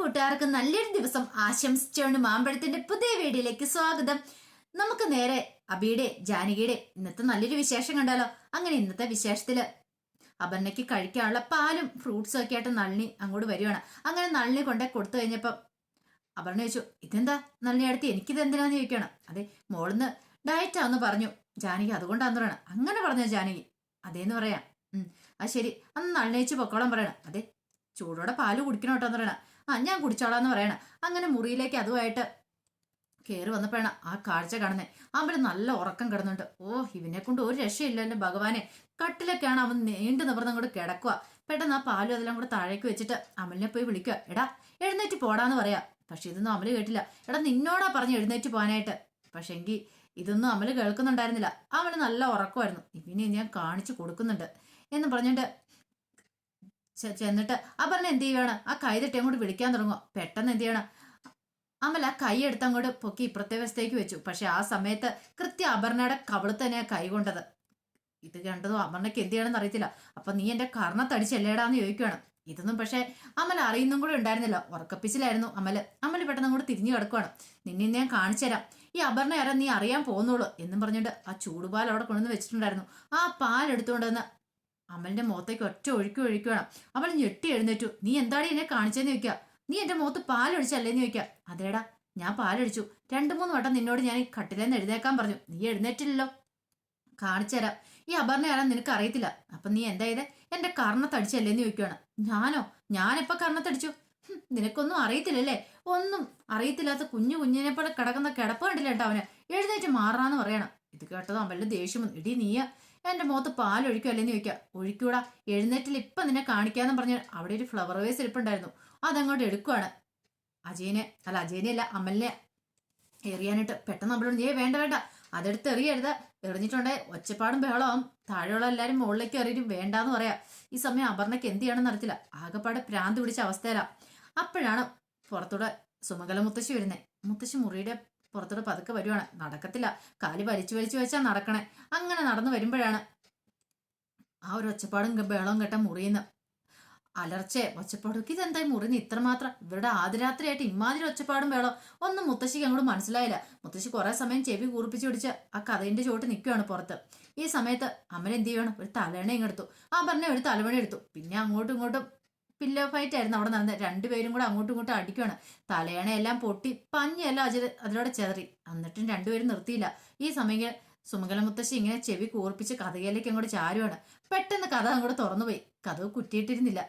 കൂട്ടുകാർക്ക് നല്ലൊരു ദിവസം ആശംസിച്ചുകൊണ്ട് മാമ്പഴത്തിന്റെ പുതിയ വീഡിയോയിലേക്ക് സ്വാഗതം. നമുക്ക് നേരെ അബിയുടെ ജാനകിയുടെ ഇന്നത്തെ നല്ലൊരു വിശേഷം കണ്ടാലോ? അങ്ങനെ ഇന്നത്തെ വിശേഷത്തിൽ അപർണയ്ക്ക് കഴിക്കാനുള്ള പാലും ഫ്രൂട്ട്സും ഒക്കെ ആയിട്ട് നളിനി അങ്ങോട്ട് വരുവാണ്. അങ്ങനെ നളിനി കൊണ്ടേ കൊടുത്തു കഴിഞ്ഞപ്പം അപർണ ചോദിച്ചു ഇതെന്താ നളിനി അടുത്ത് എനിക്കിത് എന്തിനാന്ന് ചോദിക്കണം അതെ മോളിന്ന് ഡയറ്റാന്ന് പറഞ്ഞു. ജാനകി അതുകൊണ്ടാന്ന് പറയണം. അങ്ങനെ പറഞ്ഞു ജാനകി? അതേന്ന് പറയാം. ഉം അത് ശരി. അന്ന് നളിനി വെച്ച് പൊക്കോളം പറയണം. അതെ ചൂടോടെ പാൽ കുടിക്കണം കേട്ടോ എന്ന് പറയണ. ആ ഞാൻ കുടിച്ചോളാന്ന് പറയണ. അങ്ങനെ മുറിയിലേക്ക് അതുമായിട്ട് കയറി വന്നപ്പോഴാണ് ആ കാഴ്ച കാണുന്നത് അവൻ നല്ല ഉറക്കം കിടന്നുണ്ട്. ഓ ഇവനെ കൊണ്ട് ഒരു രക്ഷയില്ലല്ലോ ഭഗവാനെ. കട്ടിലൊക്കെയാണ് അവൻ നീണ്ടു നിവർന്ന് അങ്ങോട്ട് കിടക്കുക. പെട്ടെന്ന് ആ പാലും അതെല്ലാം കൂടെ താഴേക്ക് വെച്ചിട്ട് അമലിനെ പോയി വിളിക്കുക. എടാ എഴുന്നേറ്റ് പോടാന്ന് പറയാ. പക്ഷെ ഇതൊന്നും അമൽ കേട്ടില്ല. എടാ നിന്നോടാ പറഞ്ഞ് എഴുന്നേറ്റ് പോകാനായിട്ട്. പക്ഷെ എങ്കിൽ ഇതൊന്നും അമൽ കേൾക്കുന്നുണ്ടായിരുന്നില്ല. അവന് നല്ല ഉറക്കമായിരുന്നു. ഇവനെ ഞാൻ കാണിച്ചു കൊടുക്കുന്നുണ്ട് എന്ന് പറഞ്ഞിട്ട് ചെ- ആ പറഞ്ഞ എന്ത് ചെയ്യണം ആ കൈ തട്ടി അങ്ങോട്ട് വിളിക്കാൻ തുടങ്ങുക പെട്ടെന്ന് എന്ത് ചെയ്യണം? അമല കൈ എടുത്ത് അങ്ങോട്ട് പൊക്കി ഇപ്പുറത്തെ വശത്തേക്ക് വെച്ചു. പക്ഷെ ആ സമയത്ത് കൃത്യ അപർണയുടെ കവിളത്ത് തന്നെ കൈ കൊണ്ടത്. ഇത് കണ്ടതും? അപർണയ്ക്ക് എന്ത് ചെയ്യണമെന്ന് അറിയത്തില്ല. അപ്പൊ നീ എന്റെ കർണത്തടിച്ചല്ലേടാന്ന് ചോദിക്കുകയാണ് ഇതൊന്നും പക്ഷെ അമൽ അറിയുന്നും കൂടെ ഉണ്ടായിരുന്നില്ല. ഉറക്കപ്പിച്ചിലായിരുന്നു അമൽ. അമൽ പെട്ടെന്ന് അങ്ങോട്ട് തിരിഞ്ഞു കിടക്കുവാണ്. നിന്നെ ഞാൻ കാണിച്ചു തരാം. ഈ അപർണ ആരാ നീ അറിയാൻ പോകുന്നുള്ളൂ എന്നും പറഞ്ഞിട്ട് ആ ചൂടുപാൽ അവിടെ കൊണ്ടുവന്ന് വെച്ചിട്ടുണ്ടായിരുന്നു. ആ പാൽ എടുത്തുകൊണ്ട് വന്ന് അമലിന്റെ മുഖത്തേക്ക് ഒറ്റ ഒഴുക്കി ഒഴുക്കുകയാണ് അമൽ ഞെട്ടി എഴുന്നേറ്റു. നീ എന്താണ് എന്നെ കാണിച്ചെന്ന് ചോദിക്കുക നീ എന്റെ മുഖത്ത് പാലൊഴിച്ചല്ലേന്ന് ചോദിക്കുക അതേടാ ഞാൻ പാലൊഴിച്ചു. രണ്ടു മൂന്ന് വട്ടം നിന്നോട് ഞാൻ കട്ടിലെന്ന് എഴുന്നേക്കാൻ പറഞ്ഞു. നീ എഴുന്നേറ്റില്ലല്ലോ. കാണിച്ചുതരാം ഈ അപർണ ആരാ നിനക്ക് അറിയത്തില്ല. അപ്പൊ നീ എന്താ ചെയ്തേ? എന്റെ കർണത്തടിച്ചല്ലേന്ന് ചോദിക്കുകയാണ് ഞാനോ? ഞാനെപ്പോ കർണത്തടിച്ചു നിനക്കൊന്നും അറിയത്തില്ലല്ലേ? ഒന്നും അറിയത്തില്ലാത്ത കുഞ്ഞു കുഞ്ഞിനെ പോലെ കിടക്കുന്ന കിടപ്പ് കണ്ടില്ല കേട്ടോ അവന്? എഴുന്നേറ്റ് മാറാന്ന് പറയണം. ഇത് കേട്ടത് അമലിന്റെ ദേഷ്യം. നീയാ നീയ? എന്റെ മുഖത്ത് പാൽ ഒഴിക്കുമല്ലേന്ന് ചോദിക്കുക. ഒഴിക്കൂടാ എഴുന്നേറ്റിൽ ഇപ്പൊ നിന്നെ കാണിക്കാന്ന് പറഞ്ഞ അവിടെ ഒരു ഫ്ലവർ വേസ് ഇരിപ്പുണ്ടായിരുന്നു. അതങ്ങോട്ട് എടുക്കുവാണ്. അജയനെ അല്ല അജയനെ അല്ല അമലിനെ എറിയാനായിട്ട് പെട്ടെന്ന് നമ്മളോട് നീ വേണ്ട വേണ്ട. അതെടുത്ത് എറിയരുത്. എറിഞ്ഞിട്ടുണ്ടെ ഒച്ചപ്പാടും ബഹളവും. താഴെയുള്ള എല്ലാരും മുകളിലേക്ക് എറിയും വേണ്ടാന്ന് പറയാ. ഈ സമയം അപർണയ്ക്ക് എന്ത് ചെയ്യണമെന്ന് അറിയത്തില്ല. ആകെപ്പാടെ പ്രാന്ത് പിടിച്ച അവസ്ഥയിലാ. അപ്പോഴാണ് പുറത്തൂടെ സുമകല മുത്തശ്ശി വരുന്നത് മുത്തശ്ശി മുറിയുടെ പുറത്തൂടെ പതുക്കെ വരുവാണ്. നടക്കത്തില്ല. കാലി വലിച്ചു വലിച്ചു വെച്ചാ നടക്കണേ. അങ്ങനെ നടന്നു വരുമ്പോഴാണ് ആ ഒരു ഒച്ചപ്പാടും ബേളവും കെട്ട മുറിയുന്ന അലർച്ചയെ. ഒച്ചപ്പാടൊക്കെ ഇതെന്തായി മുറിഞ്ഞ് ഇത്രമാത്രം. ഇവരുടെ ആദ്യരാത്രിയായിട്ട് ഇമാതിരി ഒച്ചപ്പാടും വേളോ ഒന്നും മുത്തശ്ശിക്ക് അങ്ങോട്ട് മനസ്സിലായില്ല. മുത്തശ്ശി കുറെ സമയം ചെവി കൂർപ്പിച്ച് പിടിച്ച് ആ കഥയിന്റെ ചോട്ട് നിൽക്കുകയാണ് പുറത്ത്. ഈ സമയത്ത് അമ്മൻ എന്ത് ചെയ്യണം ഒരു തലവണ ഇങ്ങെടുത്തു ആ പറഞ്ഞ ഒരു തലവണ എടുത്തു. പിന്നെ അങ്ങോട്ടും ഇങ്ങോട്ടും പില്ലോ ഫൈറ്റ് ആയിരുന്നു അവിടെ നടന്നത്. രണ്ടുപേരും കൂടെ അങ്ങോട്ടും ഇങ്ങോട്ടും അടിക്കുകയാണ് തലയണയെല്ലാം പൊട്ടി പഞ്ഞെല്ലാം അജിത് അതിലൂടെ ചെതറി. എന്നിട്ടും രണ്ടുപേരും നിർത്തിയില്ല. ഈ സമയം സുമംഗല മുത്തശ്ശി ഇങ്ങനെ ചെവി കൂർപ്പിച്ച് കഥയിലേക്ക് അങ്ങോട്ട് ചാരുവാണ്. പെട്ടെന്ന് കഥ അങ്ങോട്ട് തുറന്നുപോയി. കഥ കുറ്റിയിട്ടിരുന്നില്ല.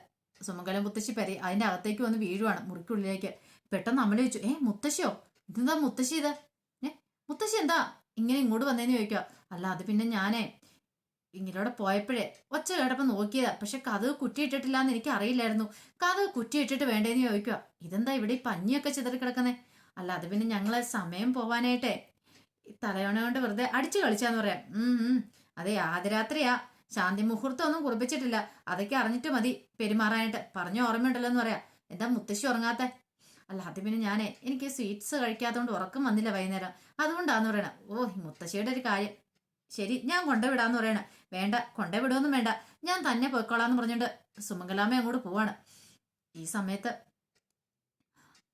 സുമംഗല മുത്തശ്ശി പരി അതിന്റെ അകത്തേക്ക് വന്ന് വീഴുവാണ് മുറിക്കുള്ളിലേക്ക്. പെട്ടെന്ന് അമ്മ ചോദിച്ചു ഏ മുത്തശ്ശിയോ? ഇതെന്താ മുത്തശ്ശി ഇത്? ഏ മുത്തശ്ശി എന്താ? ഇങ്ങനെ ഇങ്ങോട്ട് വന്നേന്ന് ചോദിക്കുക അല്ല അത് പിന്നെ ഞാനേ ഇങ്ങനോടെ പോയപ്പോഴേ ഒച്ച കേട്ടപ്പോ നോക്കിയതാ. പക്ഷെ കഥ കുറ്റിയിട്ടിട്ടില്ല എന്ന് എനിക്ക് അറിയില്ലായിരുന്നു കഥ കുറ്റിയിട്ടിട്ട് വേണ്ടേന്ന് ചോദിക്കുക ഇതെന്താ ഇവിടെ ഈ പഞ്ഞിയൊക്കെ ചിതറി കിടക്കുന്നേ? അല്ല അത് പിന്നെ ഞങ്ങളെ സമയം പോവാനായിട്ടേ തലയോണ കൊണ്ട് വെറുതെ അടിച്ചു കളിച്ചാന്ന് പറയാം. ഉം. അതെ ആദ്യരാത്രിയാ. ശാന്തി മുഹൂർത്തം ഒന്നും കുറിപ്പിച്ചിട്ടില്ല. അതൊക്കെ അറിഞ്ഞിട്ട് മതി പെരുമാറാനായിട്ട്. പറഞ്ഞ ഓർമ്മയുണ്ടല്ലോ എന്ന് പറയാം. എന്താ മുത്തശ്ശി ഉറങ്ങാത്ത? അല്ല അത് പിന്നെ ഞാനേ എനിക്ക് സ്വീറ്റ്സ് കഴിക്കാത്തതുകൊണ്ട് ഉറക്കം വന്നില്ല വൈകുന്നേരം. അതുകൊണ്ടാന്ന് പറയണം. ഓ മുത്തശ്ശിയുടെ ഒരു കാര്യം. ശരി ഞാൻ കൊണ്ടുവിടാന്ന് പറയണേ. വേണ്ട കൊണ്ടുവിടുമൊന്നും വേണ്ട. ഞാൻ തന്നെ പോയിക്കോളാന്ന് പറഞ്ഞിട്ട് സുമംഗലാമ്മ അങ്ങോട്ട് പോവാണ്. ഈ സമയത്ത്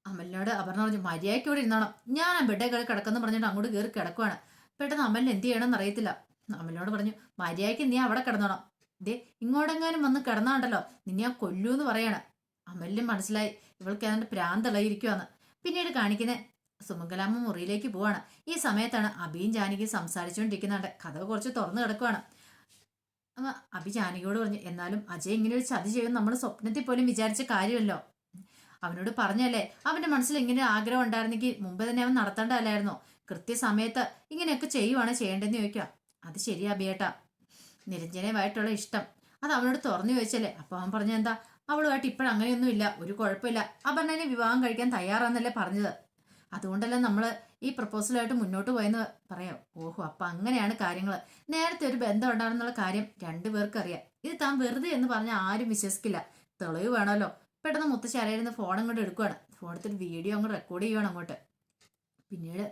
അമലിനോട് അപർണ പറഞ്ഞു മര്യാദയ്ക്ക് ഇവിടെ ഇരുന്നോണം. ഞാൻ ബെഡേ കയറി കിടക്കുന്നു പറഞ്ഞിട്ട് അങ്ങോട്ട് കയറി കിടക്കുവാണ്. പെട്ടെന്ന് അമലിന് എന്ത് ചെയ്യണമെന്ന് അറിയത്തില്ല. അമലിനോട് പറഞ്ഞു മര്യാദയ്ക്ക് നീ അവിടെ കിടന്നോണം. ദേ ഇങ്ങോട്ടെങ്ങാനും വന്ന് കിടന്നാണ്ടല്ലോ. നിന്നെ ഞാൻ കൊല്ലൂന്ന് പറയാണ്. അമലിനും മനസ്സിലായി ഇവൾക്ക് ഏതാണ്ട് പ്രാന്തളയിരിക്കുവാന്ന് പിന്നീട് കാണിക്കുന്ന സുമംഗലാമ്മ മുറിയിലേക്ക് പോവാണ്. ഈ സമയത്താണ് അഭിയും ജാനകിയും സംസാരിച്ചുകൊണ്ടിരിക്കുന്നുണ്ട്. കഥ കുറച്ച് തുറന്നു കിടക്കുവാണ്. അഭി ജാനകിയോട് പറഞ്ഞു എന്നാലും അജയ് ഇങ്ങനെ ഒരു ചതി ചെയ്യും നമ്മൾ സ്വപ്നത്തിൽ പോലും വിചാരിച്ച കാര്യമല്ലോ. അവനോട് പറഞ്ഞല്ലേ അവന്റെ മനസ്സിൽ ഇങ്ങനെ ആഗ്രഹം ഉണ്ടായിരുന്നെങ്കിൽ മുമ്പ് തന്നെ അവൻ നടത്തേണ്ടതല്ലായിരുന്നോ? കൃത്യസമയത്ത് ഇങ്ങനെയൊക്കെ ചെയ്യുവാണ് ചെയ്യേണ്ടതെന്ന് ചോദിക്കുക. അത് ശരിയാ അഭിയേട്ടാ നിരഞ്ജനയുമായിട്ടുള്ള ഇഷ്ടം. അത് അവനോട് തുറന്നു ചോദിച്ചല്ലേ. അപ്പൊ അവൻ പറഞ്ഞ എന്താ? അവളുമായിട്ട് ഇപ്പോഴങ്ങനെയൊന്നുമില്ല. ഒരു കുഴപ്പമില്ല. അപർണനെ വിവാഹം കഴിക്കാൻ തയ്യാറാന്നല്ലേ പറഞ്ഞത്. അതുകൊണ്ടല്ലേ നമ്മൾ ഈ പ്രപ്പോസലായിട്ട് മുന്നോട്ട് പോയെന്ന് പറയാം. ഓഹോ അപ്പൊ അങ്ങനെയാണ് കാര്യങ്ങൾ നേരത്തെ ഒരു ബന്ധം ഉണ്ടാകുന്നുള്ള കാര്യം രണ്ടുപേർക്ക് അറിയാം. ഇത് താൻ വെറുതെ എന്ന് പറഞ്ഞാൽ ആരും വിശ്വസിക്കില്ല. തെളിവ് വേണമല്ലോ. പെട്ടെന്ന് മുത്തശ്ശി ഫോൺ അങ്ങോട്ട് എടുക്കുവാണ്. ഫോണത്തിൽ വീഡിയോ അങ്ങോട്ട് റെക്കോർഡ് ചെയ്യുവാണ് അങ്ങോട്ട്. പിന്നീട്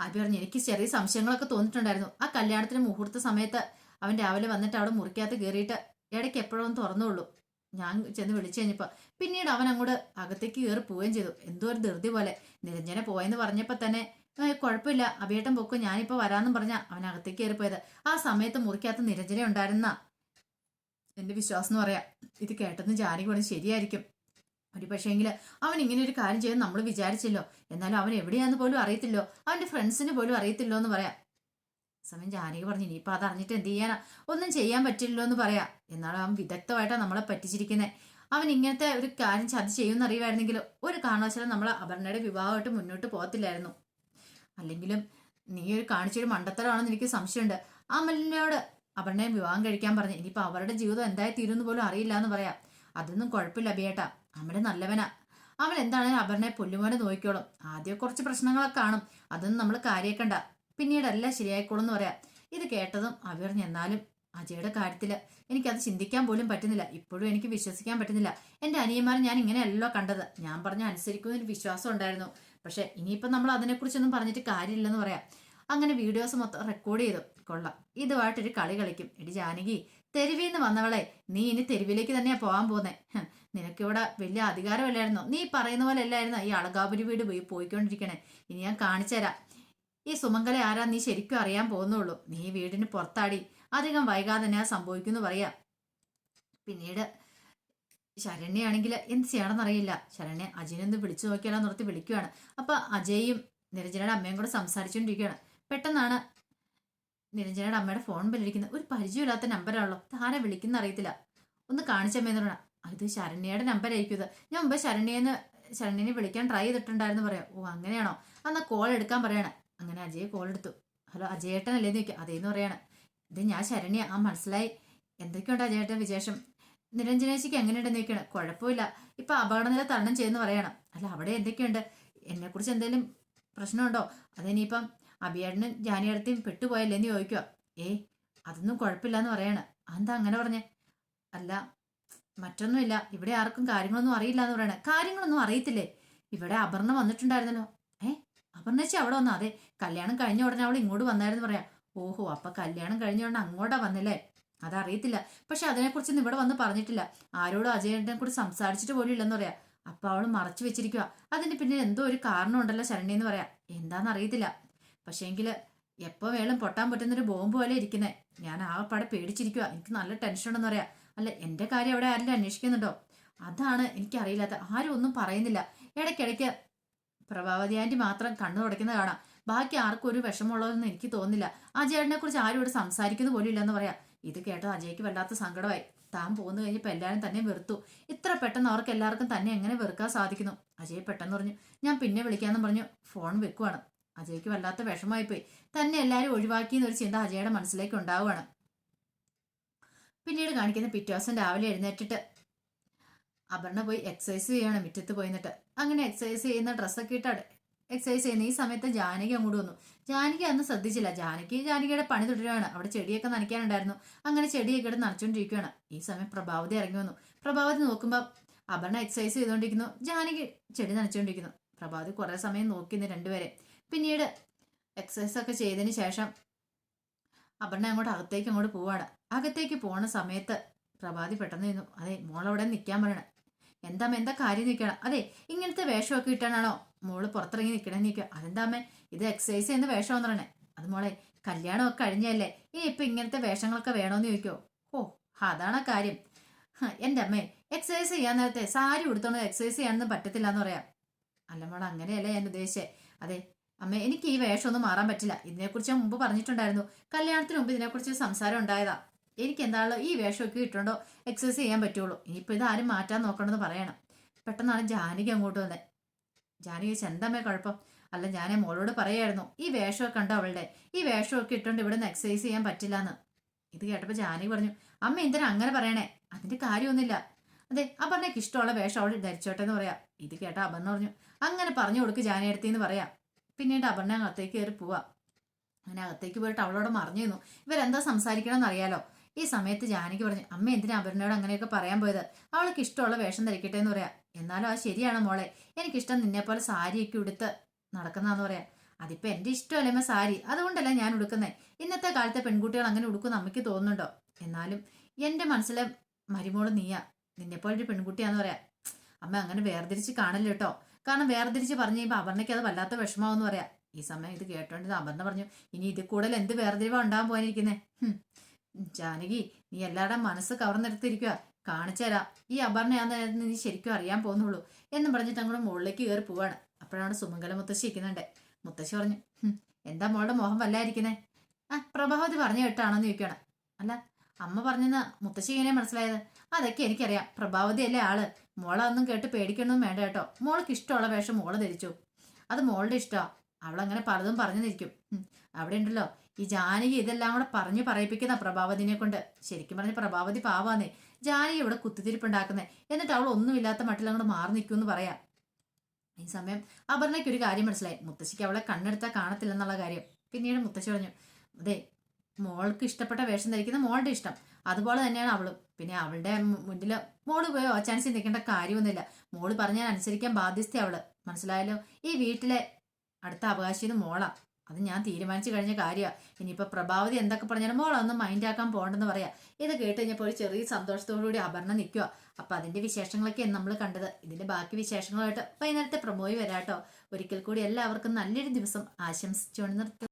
ആദ്യം പറഞ്ഞു എനിക്ക് ചെറിയ സംശയങ്ങളൊക്കെ തോന്നിയിട്ടുണ്ടായിരുന്നു. ആ കല്യാണത്തിന് മുഹൂർത്ത സമയത്ത് അവൻ രാവിലെ വന്നിട്ട് അവിടെ മുറിക്കകത്ത് കയറിയിട്ട് ഇടയ്ക്ക് എപ്പോഴും തുറന്നുള്ളൂ ഞാൻ ചെന്ന് വിളിച്ചു കഴിഞ്ഞപ്പോൾ പിന്നീട് അവൻ അങ്ങോട്ട് അകത്തേക്ക് കയറി പോവുകയും ചെയ്തു. എന്തോ ഒരു ധൃതി പോലെ. നിരഞ്ജന പോയെന്ന് പറഞ്ഞപ്പോൾ തന്നെ "ഏ, കുഴപ്പമില്ല. അഭിയേട്ടൻ പൊക്കോ ഞാനിപ്പോൾ വരാമെന്നും പറഞ്ഞ അവൻ അകത്തേക്ക് കയറി പോയത്. ആ സമയത്ത് മുറിക്കകത്ത് നിരഞ്ജന ഉണ്ടായിരുന്ന എന്റെ വിശ്വാസം എന്ന് പറയാം. ഇത് കേട്ടെന്ന് ജാനകി പറഞ്ഞ് ശരിയായിരിക്കും. ഒരു പക്ഷേങ്കിൽ അവൻ ഇങ്ങനെ ഒരു കാര്യം ചെയ്യാൻ നമ്മൾ വിചാരിച്ചല്ലോ. എന്നാലും അവൻ എവിടെയാന്ന് പോലും അറിയത്തില്ലോ. അവന്റെ ഫ്രണ്ട്സിന് പോലും അറിയത്തില്ലോ എന്ന് പറയാം. സമയം ജാനകി പറഞ്ഞു ഇനിയിപ്പോൾ അതറിഞ്ഞിട്ട് എന്ത് ചെയ്യാനാ? ഒന്നും ചെയ്യാൻ പറ്റില്ലല്ലോ എന്ന് പറയാം. എന്നാലും അവൻ വിദഗ്ധമായിട്ടാണ് നമ്മളെ പറ്റിച്ചിരിക്കുന്നത് അവൻ ഇങ്ങനത്തെ ഒരു കാര്യം ചതി ചെയ്യുമെന്ന് അറിയുമായിരുന്നെങ്കിൽ ഒരു കാരണവശാലും നമ്മൾ അപർണയുടെ വിവാഹമായിട്ട് മുന്നോട്ട് പോകത്തില്ലായിരുന്നു. അല്ലെങ്കിലും നീ ഒരു കാണിച്ചൊരു മണ്ടത്തരമാണെന്ന് എനിക്ക് സംശയമുണ്ട്. ആ മല്ലിനോട് അപർണയെ വിവാഹം കഴിക്കാൻ പറഞ്ഞു ഇനിയിപ്പോൾ അവരുടെ ജീവിതം എന്തായി തീരുമെന്ന് പോലും അറിയില്ല എന്ന് പറയാം. അതൊന്നും കുഴപ്പമില്ല അഭിയേട്ടാ. അമ്മയുടെ നല്ലവനാ. അവൻ എന്താണെങ്കിലും അപർണയെ പുല്ലുമോനെ നോക്കിക്കോളും. ആദ്യം കുറച്ച് പ്രശ്നങ്ങളൊക്കെ കാണും. അതൊന്നും നമ്മൾ കാര്യക്കണ്ട. പിന്നീട് എല്ലാം ശരിയായിക്കോളും എന്ന് പറയാം. ഇത് കേട്ടതും അവറിഞ്ഞ് എന്നാലും അജയുടെ കാര്യത്തിൽ എനിക്കത് ചിന്തിക്കാൻ പോലും പറ്റുന്നില്ല. ഇപ്പോഴും എനിക്ക് വിശ്വസിക്കാൻ പറ്റുന്നില്ല. എന്റെ അനിയന്മാരെ ഞാൻ ഇങ്ങനെയല്ലോ കണ്ടത്. ഞാൻ പറഞ്ഞ അനുസരിക്കുന്നൊരു വിശ്വാസം ഉണ്ടായിരുന്നു. പക്ഷേ ഇനിയിപ്പം നമ്മൾ അതിനെക്കുറിച്ചൊന്നും പറഞ്ഞിട്ട് കാര്യമില്ലെന്ന് പറയാം. അങ്ങനെ വീഡിയോസ് മൊത്തം റെക്കോർഡ് ചെയ്തു. കൊള്ളാം. ഇതുമായിട്ടൊരു കളി കളിക്കും. എടി ജാനകി തെരുവിൽ നിന്ന് വന്നവളെ നീ ഇനി തെരുവിലേക്ക് തന്നെയാ പോകാൻ പോകുന്നേ. ഹ്, നിനക്കിവിടെ വലിയ അധികാരമല്ലായിരുന്നോ? നീ പറയുന്ന പോലെ അല്ലായിരുന്നോ? ഈ അളകാപുരി വീട് പോയി പോയിക്കൊണ്ടിരിക്കണേ. ഇനി ഞാൻ കാണിച്ചു തരാം ഈ സുമംഗല ആരാ നീ ശരിക്കും അറിയാൻ പോകുന്നുള്ളൂ. നീ വീടിന് പുറത്താടി. അധികം വൈകാതെ ഞാൻ സംഭവിക്കുന്നു പറയാ. പിന്നീട് ശരണ്യാണെങ്കിൽ എന്ത് ചെയ്യണമെന്നറിയില്ല ശരണ്യ അജയനൊന്ന് വിളിച്ചു നോക്കിയാലോ നിർത്തി വിളിക്കുവാണ്. അപ്പൊ അജയും നിരഞ്ജനയുടെ അമ്മയും കൂടെ സംസാരിച്ചുകൊണ്ടിരിക്കുകയാണ്. പെട്ടെന്നാണ് നിരഞ്ജനയുടെ അമ്മയുടെ ഫോൺ ബില്ലിരിക്കുന്നത്. ഒരു പരിചയമില്ലാത്ത നമ്പറാണല്ലോ താരെ വിളിക്കുന്ന അറിയത്തില്ല. ഒന്ന് കാണിച്ചമ്മേന്ന് പറഞ്ഞാൽ ഇത് ശരണ്യയുടെ നമ്പർ ആയിരിക്കും ഇത്. ഞാൻ മുമ്പ് ശരണ്യെന്ന് ശരണ്യനെ വിളിക്കാൻ ട്രൈ ചെയ്തിട്ടുണ്ടായിരുന്നു പറയാം. ഓ അങ്ങനെയാണോ? അന്ന് കോൾ എടുക്കാൻ പറയാണ്. അങ്ങനെ അജയ് കോൾ എടുത്തു. ഹലോ അജയേട്ടനല്ലേ നോക്കി? അതേന്ന് പറയാണ്. ഇത് ഞാൻ ശരണ്യ. ആ മനസ്സിലായി. എന്തൊക്കെയുണ്ട് അജയേട്ടൻ വിശേഷം? നിരഞ്ജനേശിക്ക് എങ്ങനെയുണ്ടെന്ന് ചോദിക്കണം കുഴപ്പമില്ല. ഇപ്പൊ അപകടനില തരണം ചെയ്യുന്നു പറയണം. അല്ല അവിടെ എന്തൊക്കെയുണ്ട്? എന്നെക്കുറിച്ച് എന്തെങ്കിലും പ്രശ്നമുണ്ടോ? അതിനിപ്പം അഭിയേട്ടനും ജാനിയേടത്തെയും പെട്ടുപോയല്ലേ എന്ന് ചോദിക്കുക ഏ അതൊന്നും കുഴപ്പമില്ല എന്ന് പറയാണ്. അതെന്താ അങ്ങനെ പറഞ്ഞേ? അല്ല മറ്റൊന്നുമില്ല. ഇവിടെ ആർക്കും കാര്യങ്ങളൊന്നും അറിയില്ല എന്ന് പറയണേ. കാര്യങ്ങളൊന്നും അറിയത്തില്ലേ? ഇവിടെ അപർണ വന്നിട്ടുണ്ടായിരുന്നല്ലോ. അപർണച്ചി അവിടെ വന്നു? അതെ കല്യാണം കഴിഞ്ഞ ഉടനെ അവൾ ഇങ്ങോട്ട് വന്നായിരുന്നു പറയാം. ഓഹോ അപ്പൊ കല്യാണം കഴിഞ്ഞ ഉടനെ അങ്ങോട്ടാ വന്നില്ലേ? അതറിയത്തില്ല. പക്ഷെ അതിനെക്കുറിച്ചൊന്നും ഇവിടെ വന്ന് പറഞ്ഞിട്ടില്ല. ആരോടും അജയനെ കൂടി സംസാരിച്ചിട്ട് പോലും ഇല്ലെന്ന് പറയാം. അപ്പൊ അവൾ മറച്ചു വെച്ചിരിക്കുക അതിന് പിന്നിൽ എന്തോ ഒരു കാരണം ഉണ്ടല്ലോ ശരണ്യ എന്ന് പറയാം. എന്താന്ന് അറിയത്തില്ല. പക്ഷേങ്കിൽ എപ്പോ വേളും പൊട്ടാൻ പറ്റുന്നൊരു ബോംബ് പോലെ ഇരിക്കുന്നത് ഞാൻ ആകെപ്പാടെ പേടിച്ചിരിക്കുക എനിക്ക് നല്ല ടെൻഷൻ ഉണ്ടെന്ന് പറയാം. അല്ല എന്റെ കാര്യം അവിടെ ആരെങ്കിലും അന്വേഷിക്കുന്നുണ്ടോ? അതാണ് എനിക്കറിയില്ലാത്ത. ആരും ഒന്നും പറയുന്നില്ല. ഇടയ്ക്കിടയ്ക്ക് പ്രഭാവതി ആന്റി മാത്രം കണ്ണു തുടയ്ക്കുന്ന കാണാം. ബാക്കി ആർക്കും ഒരു വിഷമമുള്ളതെന്ന് എനിക്ക് തോന്നില്ല ആ കുറിച്ച് ആരും ഇവിടെ സംസാരിക്കുന്ന പോലും ഇല്ലെന്ന് പറയാം. ഇത് കേട്ടത് അജയ്ക്ക് വല്ലാത്ത സങ്കടമായി. താൻ പോന്നു കഴിഞ്ഞപ്പോൾ എല്ലാവരും തന്നെ വെറുത്തു. ഇത്ര പെട്ടെന്ന് അവർക്ക് എല്ലാവർക്കും തന്നെ എങ്ങനെ വെറുക്കാൻ സാധിക്കുന്നു? അജയ് പെട്ടെന്ന് പറഞ്ഞു ഞാൻ പിന്നെ വിളിക്കാമെന്ന് പറഞ്ഞു ഫോൺ വെക്കുവാണ്. അജയ്ക്ക് വല്ലാത്ത പോയി തന്നെ എല്ലാവരും ഒഴിവാക്കി എന്നൊരു ചിന്ത അജയുടെ മനസ്സിലേക്ക് ഉണ്ടാവുകയാണ് പിന്നീട് കാണിക്കുന്ന പിറ്റേ ദിവസം രാവിലെ എഴുന്നേറ്റിട്ട് അപർണ പോയി എക്സസൈസ് ചെയ്യാണ് മുറ്റത്ത് പോയി അങ്ങനെ എക്സസൈസ് ചെയ്യുന്ന ഡ്രസ്സൊക്കെ ഇട്ടാണ് എക്സസൈസ് ചെയ്യുന്ന ഈ സമയത്ത് ജാനകി അങ്ങോട്ട് വന്നു. ജാനകി അന്ന് ശ്രദ്ധിച്ചില്ല. ജാനകി ജാനകിയുടെ പണി തുടരുകയാണ് അവിടെ ചെടിയൊക്കെ നനയ്ക്കാനുണ്ടായിരുന്നു. അങ്ങനെ ചെടിയൊക്കെ ഇട്ട് നനച്ചുകൊണ്ടിരിക്കുകയാണ് ഈ സമയം പ്രഭാവതി ഇറങ്ങി വന്നു. പ്രഭാവതി നോക്കുമ്പോൾ അപർണ എക്സസൈസ് ചെയ്തുകൊണ്ടിരിക്കുന്നു ജാനകി ചെടി നനച്ചുകൊണ്ടിരിക്കുന്നു പ്രഭാവതി കുറേ സമയം നോക്കിയിരുന്നു രണ്ടുപേരെ. പിന്നീട് എക്സസൈസ് ഒക്കെ ചെയ്തതിന് ശേഷം അപർണ അങ്ങോട്ട് അകത്തേക്ക് അങ്ങോട്ട് പോവാണ്. അകത്തേക്ക് പോണ സമയത്ത് പ്രഭാതി പെട്ടെന്ന് നിന്നു അതെ മോളവിടെ നിൽക്കാൻ പറയണം. എന്താ അമ്മ, എന്താ കാര്യം നിൽക്കണം അതെ ഇങ്ങനത്തെ വേഷമൊക്കെ ഇട്ടാണോ മോൾ പുറത്തിറങ്ങി നിൽക്കണം നിൽക്കുക അതെന്താമ്മ ഇത് എക്സസൈസ് ചെയ്യുന്ന വേഷം എന്ന് പറയണേ. അത് മോളെ കല്യാണമൊക്കെ കഴിഞ്ഞല്ലേ ഇനി ഇപ്പൊ ഇങ്ങനത്തെ വേഷങ്ങളൊക്കെ വേണോന്ന് ചോദിക്കോ? ഓ അതാണ് കാര്യം. എന്റെ അമ്മേ എക്സസൈസ് ചെയ്യാൻ നേരത്തെ സാരി ഉടുത്തോണ്ട് എക്സസൈസ് ചെയ്യാനൊന്നും പറ്റത്തില്ല എന്ന് പറയാം. അല്ല മോളെ അങ്ങനെയല്ല ഞാൻ ഉദ്ദേശിച്ചേ. അതെ അമ്മേ എനിക്ക് ഈ വേഷമൊന്നും മാറാൻ പറ്റില്ല. ഇതിനെക്കുറിച്ച് മുമ്പ് പറഞ്ഞിട്ടുണ്ടായിരുന്നു. കല്യാണത്തിന് മുമ്പ് ഇതിനെക്കുറിച്ച് സംസാരം ഉണ്ടായതാ. എനിക്ക് എന്താണല്ലോ ഈ വേഷമൊക്കെ ഇട്ടുണ്ടോ എക്സസൈസ് ചെയ്യാൻ പറ്റുള്ളൂ. ഇനിയിപ്പോൾ ഇത് ആരും മാറ്റാൻ നോക്കണമെന്ന് പറയണം. പെട്ടെന്നാണ് ജാനകി അങ്ങോട്ട് വന്നത് ജാനകി ചോദിച്ചു, എന്താമേ കുഴപ്പം? അല്ല ഞാൻ മോളോട് പറയായിരുന്നു ഈ വേഷമൊക്കെ ഉണ്ടോ അവളുടെ? ഈ വേഷമൊക്കെ ഇട്ടുകൊണ്ട് ഇവിടെ നിന്ന് എക്സസൈസ് ചെയ്യാൻ പറ്റില്ല എന്ന് ഇത് കേട്ടപ്പോൾ ജാനകി പറഞ്ഞു അമ്മ എന്തിനാ അങ്ങനെ പറയണേ? അതിന്റെ കാര്യമൊന്നുമില്ല. അതെ ആ പറഞ്ഞേക്ക് ഇഷ്ടമുള്ള വേഷം അവൾ ധരിച്ചോട്ടെ എന്ന് പറയാം. ഇത് കേട്ട അപർണ പറഞ്ഞു അങ്ങനെ പറഞ്ഞു കൊടുക്ക് ജാനടുത്തി എന്ന് പറയാം. പിന്നീട് അപർണ അകത്തേക്ക് കയറി പോവാം. അങ്ങനെ അകത്തേക്ക് പോയിട്ട് അവളോട് മറിഞ്ഞു ഇവരെന്താ സംസാരിക്കണമെന്ന് അറിയാലോ? ഈ സമയത്ത് ജാനകി പറഞ്ഞു അമ്മ എന്തിനാ അപർണയോട് അങ്ങനെയൊക്കെ പറയാൻ പോയത്? അവൾക്ക് ഇഷ്ടമുള്ള വേഷം ധരിക്കട്ടെ എന്ന് പറയാം. എന്നാലും ആ ശരിയാണ് മോളെ. എനിക്കിഷ്ടം നിന്നെ പോലെ സാരിയൊക്കെ ഉടുത്ത് നടക്കുന്നതെന്ന് പറയാം. അതിപ്പോ എന്റെ ഇഷ്ടമല്ലേ അമ്മ സാരി? അതുകൊണ്ടല്ല ഞാൻ ഉടുക്കുന്നത് ഇന്നത്തെ കാലത്തെ പെൺകുട്ടികൾ അങ്ങനെ ഉടുക്കുന്ന അമ്മയ്ക്ക് തോന്നുന്നുണ്ടോ? എന്നാലും എന്റെ മനസ്സിലെ മരുമോൾ നീയാ. നിന്നെപ്പോലൊരു പെൺകുട്ടിയാന്ന് പറയാം. അമ്മ അങ്ങനെ വേർതിരിച്ച് കാണില്ല കേട്ടോ. കാരണം വേർതിരിച്ച് പറഞ്ഞു കഴിയുമ്പോൾ അപർണയ്ക്ക് അത് വല്ലാത്ത വിഷമാവെന്ന് പറയാം. ഈ സമയം ഇത് കേട്ടോണ്ട് അപർണ പറഞ്ഞു ഇനി ഇതിൽ കൂടുതൽ എന്ത് വേർതിരിവാ ഉണ്ടാകാൻ പോകാനിരിക്കുന്നേ? ജാനകി നീ എല്ലാവരുടെ മനസ്സ് കവർന്നെടുത്തിരിക്കുക കാണിച്ചുതരാം ഈ അപർണയാന്ന് നീ ശരിക്കും അറിയാൻ പോകുന്നുള്ളൂ എന്ന് പറഞ്ഞിട്ട് അങ്ങോട്ട് മുകളിലേക്ക് കയറി പോവാണ്. അപ്പോഴാണ് സുമംഗല മുത്തശ്ശി ഇരിക്കുന്നുണ്ട്. മുത്തശ്ശി പറഞ്ഞു എന്താ മോളുടെ മോഹം വല്ലായിരിക്കുന്നേ ആ പ്രഭാവതി പറഞ്ഞു കേട്ടാണോ എന്ന് ചോദിക്കണം അല്ല അമ്മ പറഞ്ഞെന്ന് മുത്തശ്ശി ഇങ്ങനെ മനസ്സിലായത്? അതൊക്കെ എനിക്കറിയാം. പ്രഭാവതി അല്ലേ ആൾ. മോളെ ഒന്നും കേട്ട് പേടിക്കണമെന്നും വേണ്ട കേട്ടോ. മോൾക്ക് ഇഷ്ടമുള്ള വേഷം മോൾ ധരിച്ചു. അത് മോളുടെ ഇഷ്ടമാ അവളങ്ങനെ പലതും പറഞ്ഞു നിൽക്കും. അവിടെ ഉണ്ടല്ലോ. ഈ ജാനകി ഇതെല്ലാം കൂടെ പറഞ്ഞു പറയിപ്പിക്കുന്ന പ്രഭാവതിനെ കൊണ്ട്. ശരിക്കും പറഞ്ഞ പ്രഭാവതി പാവാന്നേ. ജാനകി ഇവിടെ കുത്തിത്തിരിപ്പുണ്ടാക്കുന്നേ. എന്നിട്ട് അവൾ ഒന്നുമില്ലാത്ത മട്ടിൽ അങ്ങോട്ട് മാറി നിൽക്കുമെന്ന് പറയാം. ഈ സമയം അപർണയ്ക്ക് ഒരു കാര്യം മനസ്സിലായി. മുത്തശ്ശിക്ക് അവളെ കണ്ണെടുത്താൽ കാണത്തില്ലെന്നുള്ള കാര്യം. പിന്നീട് മുത്തശ്ശി പറഞ്ഞു അതെ മോൾക്ക് ഇഷ്ടപ്പെട്ട വേഷം ധരിക്കുന്ന മോളുടെ ഇഷ്ടം. അതുപോലെ തന്നെയാണ് അവളും. പിന്നെ അവളുടെ മുന്നിൽ മോൾ പോയി ഓച്ചാനിച്ച് നിൽക്കേണ്ട കാര്യമൊന്നുമില്ല. മോൾ പറഞ്ഞാൽ അനുസരിക്കാൻ ബാധ്യസ്ഥ അവൾ. മനസ്സിലായല്ലോ? ഈ വീട്ടിലെ അടുത്ത അവകാശിന്ന് മോളാ. അത് ഞാൻ തീരുമാനിച്ചു കഴിഞ്ഞ കാര്യമാണ് ഇനിയിപ്പോൾ പ്രഭാവതി എന്തൊക്കെ പറഞ്ഞാലും മോളൊന്നും മൈൻഡാക്കാൻ പോകണ്ടെന്ന് പറയാം. ഇത് കേട്ട് കഴിഞ്ഞപ്പോൾ ഒരു ചെറിയ സന്തോഷത്തോടു കൂടി അപർണ നിൽക്കുക അപ്പോൾ അതിന്റെ വിശേഷങ്ങളൊക്കെയാണ് നമ്മൾ കണ്ടത്. ഇതിന്റെ ബാക്കി വിശേഷങ്ങളായിട്ട് വൈകുന്നേരത്തെ പ്രമോയി വരാട്ടോ. ഒരിക്കൽ കൂടി എല്ലാവർക്കും നല്ലൊരു ദിവസം ആശംസിച്ചുകൊണ്ട് നിർത്തും